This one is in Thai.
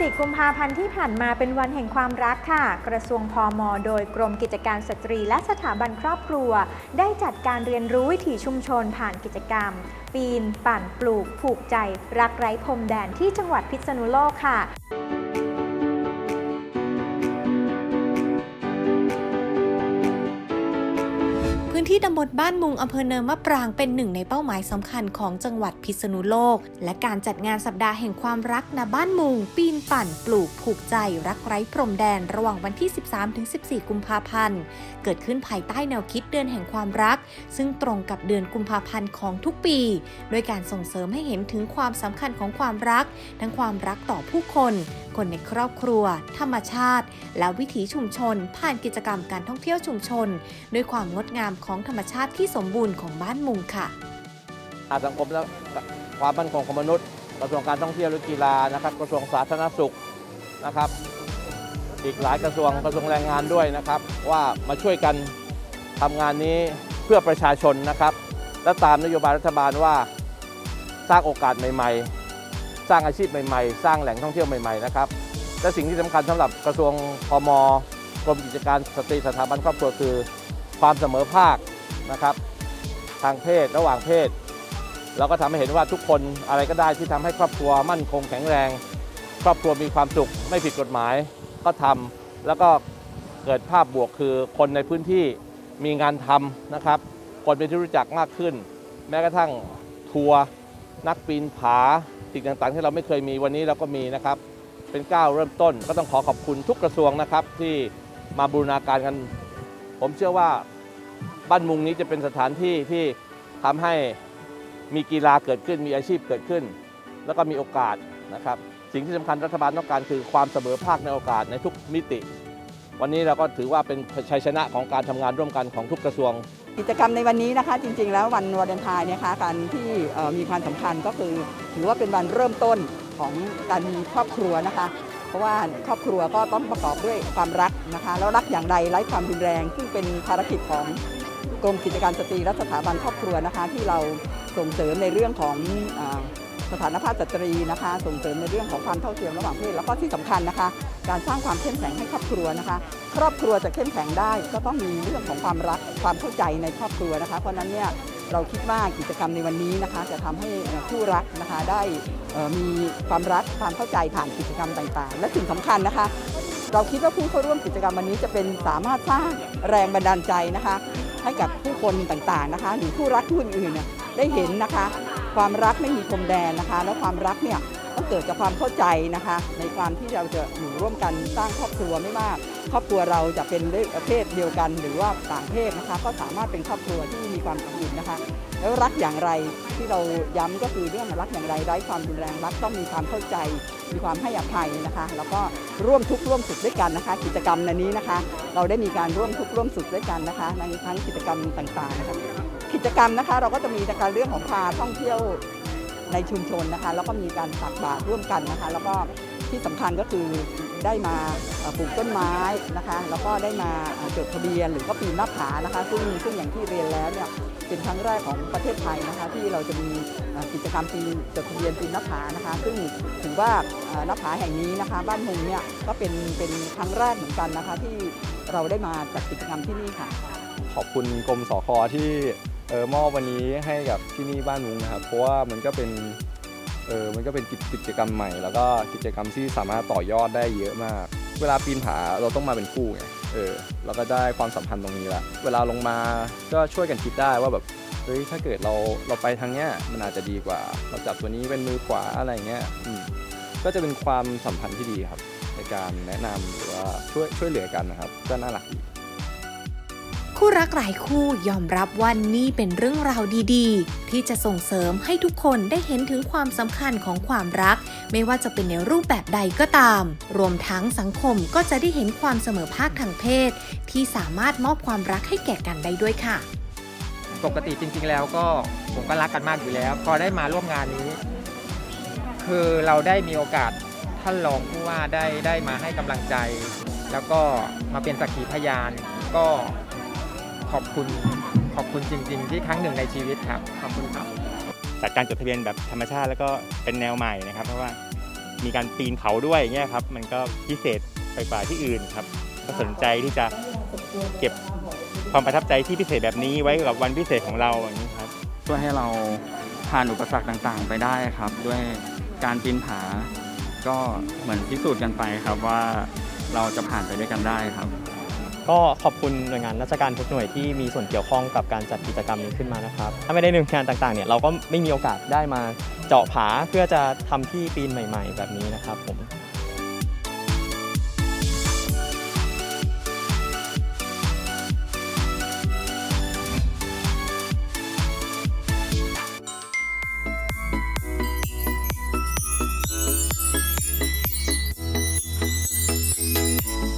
14กุมภาพันธ์ที่ผ่านมาเป็นวันแห่งความรักค่ะ กระทรวงพอมโดยกรมกิจการสตรีและสถาบันครอบครัว ได้จัดการเรียนรู้วิถีชุมชนผ่านกิจกรรม ปีน ปั่นปลูก ผูกใจ รักไร้พรมแดนที่จังหวัดพิษณุโลกค่ะ พื้นที่ตำบลบ้านมุงอำเภอเนินมะปรางเป็นหนึ่งในเป้าหมายสำคัญของจังหวัดพิษณุโลก และการจัดงานสัปดาห์แห่งความรักณบ้านมุง ปีนปั่น ปลูกผูกใจ รักไร้พรมแดน ระหว่างวันที่ 13-14 กุมภาพันธ์ เกิดขึ้นภายใต้แนวคิดเดือนแห่งความรัก ซึ่งตรงกับเดือนกุมภาพันธ์ของทุกปี โดยการส่งเสริมให้เห็นถึงความสำคัญของความรัก ทั้งความรักต่อผู้คน คนในครอบครัว ธรรมชาติ และวิถีชุมชน ผ่านกิจกรรมการท่องเที่ยวชุมชน ด้วยความงดงามของธรรมชาติที่สมบูรณ์ของบ้านมุงค่ะอาสังคมและความมั่นคงของมนุษย์กระทรวงการท่องเที่ยวและกีฬานะครับกระทรวงสาธารณสุขนะครับ อีกหลายกระทรวงกระทรวงแรงงานด้วยนะครับ ว่ามาช่วยกันทำงานนี้เพื่อประชาชนนะครับ และตามนโยบายรัฐบาลว่าสร้างโอกาสใหม่ ๆ สร้างอาชีพใหม่ๆ สร้างแหล่งท่องเที่ยวใหม่ๆนะครับและสิ่งที่สำคัญสำหรับกระทรวงพมกรมกิจการสตรีสถาบันครอบครัวคือ ความเสมอภาคนะครับ ทางเพศระหว่างเพศ เราก็ทำให้เห็นว่าทุกคนอะไรก็ได้ที่ทำให้ครอบครัวมั่นคงแข็งแรง ครอบครัวมีความสุขไม่ผิดกฎหมายก็ทำแล้วก็เกิดภาพบวกคือคนในพื้นที่มีงานทำนะครับ คนเป็นที่รู้จักมากขึ้น แม้กระทั่งทัวร์ นักปีนผาสิ่งต่างๆ ที่เราไม่เคยมีวันนี้เราก็มีนะครับ เป็นก้าวเริ่มต้น ก็ต้องขอขอบคุณทุกกระทรวงนะครับ ที่มาบูรณาการกัน ผมเชื่อว่าบ้านมุงนี้จะเป็นสถานที่ที่ทำให้มีกีฬาเกิดขึ้นมีอาชีพเกิดขึ้น แล้วก็มีโอกาสนะครับ สิ่งที่สำคัญรัฐบาลต้องการคือความเสมอภาคในโอกาสในทุกมิติ วันนี้เราก็ถือว่าเป็นชัยชนะของการทำงานร่วมกันของทุกกระทรวง กิจกรรมในวันนี้นะคะ จริง ๆ แล้ววันวาเลนไทน์เนี่ยคะการที่มีความสำคัญก็คือถือว่าเป็นวันเริ่มต้นของการมีครอบครัวนะคะ เพราะว่าครอบครัวก็ต้องประกอบด้วยความรักนะคะ แล้วรักอย่างใดไร้ความรุนแรง ซึ่งเป็นภารกิจของกรมกิจการสตรีและสถาบันครอบครัวนะคะ ที่เราส่งเสริมในเรื่องของ สถานภาพสตรีนะคะ ส่งเสริมในเรื่องของความเท่าเทียมระหว่างเพศแล้วก็ที่สำคัญนะคะ การสร้างความเข้มแข็งให้ครอบครัวนะคะ ครอบครัวจะเข้มแข็งได้ ก็ต้องมีเรื่องของความรักความเข้าใจในครอบครัวนะคะ เพราะนั้นเนี่ยเราคิดว่ากิจกรรมในวันนี้นะคะ จะทำให้เอ่อคู่รักนะคะได้มีความรักความเข้าใจผ่านกิจกรรมต่างๆ และสิ่งสำคัญนะคะ เราคิดว่าผู้เข้าร่วมกิจกรรมวันนี้จะเป็นสามารถสร้างแรงบันดาลใจนะคะ ให้กับผู้คนต่างๆนะคะ หรือผู้รักผู้อื่นๆได้เห็นนะคะ ความรักไม่มีพรมแดนนะคะ แล้วความรักเนี่ยต้องเกิดจากความเข้าใจนะคะ ในความที่เราจะอยู่ร่วมกันสร้างครอบครัวไม่ว่าครอบครัวเราจะเป็นเพศเดียวกัน หรือว่าต่างเพศนะคะ ก็สามารถเป็นครอบครัวที่มีความอบอุ่นะคะ แล้วรักอย่างไรที่เราย้ำก็คือเรื่องรักอย่างไรไร้ความรุนแรงรักต้องมีความเข้าใจ มีความให้อภัยนะคะ แล้วก็ร่วมทุกข์ร่วมสุขด้วยกันนะคะ กิจกรรมในนี้นะคะ เราได้มีการร่วมทุกข์ร่วมสุขด้วยกันนะคะ ในทั้งกิจกรรมต่างๆนะคะ กิจกรรมนะคะ เราก็จะมีการเรื่องของพาท่องเที่ยวในชุมชนนะคะ แล้วก็มีการตักบาตรร่วมกันนะคะ แล้วก็ที่สำคัญก็คือได้มาปลูกต้นไม้นะคะ แล้วก็ได้มาเจดทะเบียนหรือก็ปีนหน้าผานะคะ ซึ่งซึ่งอย่างที่เรียนแล้วเนี่ยเป็นครั้งแรกของประเทศไทยนะคะ ที่เราจะมีกิจกรรมปีนจดทะเบียนปีนหน้าผานะคะ ซึ่งถือว่าหน้าผาแห่งนี้นะคะ บ้านมุงเนี่ยก็เป็นเป็นครั้งแรกเหมือนกันนะคะ ที่เราได้มาจัดกิจกรรมที่นี่ค่ะ ขอบคุณกรมสคที่ เออมอบวันนี้ให้กับที่นี่บ้านมุงนะครับ เพราะว่ามันก็เป็นเออมันก็เป็นกิจกิจกรรมใหม่ แล้วก็กิจกรรมที่สามารถต่อยอดได้เยอะมาก เวลาปีนผาเราต้องมาเป็นคู่ไงเออเราก็ได้ความสัมพันธ์ตรงนี้ละเวลาลงมาก็ช่วยกันคิดได้ว่าแบบเฮ้ยถ้าเกิดเราเราไปทางเนี้ยมันอาจจะดีกว่า เราจับตัวนี้เป็นมือขวาอะไรเงี้ยอืมก็จะเป็นความสัมพันธ์ที่ดีครับ ในการแนะนำหรือว่าช่วยช่วยเหลือกันนะครับก็น่ารักดี คู่รักหลายคู่ยอมรับว่านี่เป็นเรื่องราวดีๆ ที่จะส่งเสริมให้ทุกคนได้เห็นถึงความสำคัญของความรัก ไม่ว่าจะเป็นในรูปแบบใดก็ตาม รวมทั้งสังคมก็จะได้เห็นความเสมอภาคทางเพศ ที่สามารถมอบความรักให้แก่กันได้ด้วยค่ะ ปกติจริงๆแล้วก็ผมก็รักกันมากอยู่แล้ว พอได้มาร่วมงานนี้ คือเราได้มีโอกาสท่านรองผู้ว่าได้ได้มาให้กำลังใจ แล้วก็มาเป็นสักขีพยานก็ ขอบคุณขอบคุณจริง ๆ ที่ครั้งหนึ่งในชีวิตครับขอบคุณครับจัดการจดทะเบียนแบบธรรมชาติแล้วก็เป็นแนวใหม่นะครับ เพราะว่ามีการปีนเขาด้วยเงี้ยครับ มันก็พิเศษไปกว่าที่อื่นครับ ก็สนใจที่จะเก็บความประทับใจที่พิเศษแบบนี้ไว้กับวันพิเศษของเราอย่างนี้ครับช่วยให้เราผ่านอุปสรรคต่างๆ ไปได้ครับ ด้วยการปีนผา ก็เหมือนพิสูจน์กันไปครับว่าเราจะผ่านไปด้วยกันได้ครับ ก็ขอบคุณหน่วยงานราชการทุกหน่วยที่มีส่วนเกี่ยวข้องกับการจัดกิจกรรมนี้ขึ้นมานะครับ ถ้าไม่ได้หน่วยงานต่างๆเนี่ยเราก็ไม่มีโอกาสได้มาเจาะผาเพื่อจะทำที่ปีนใหม่ ๆ แบบนี้นะครับผม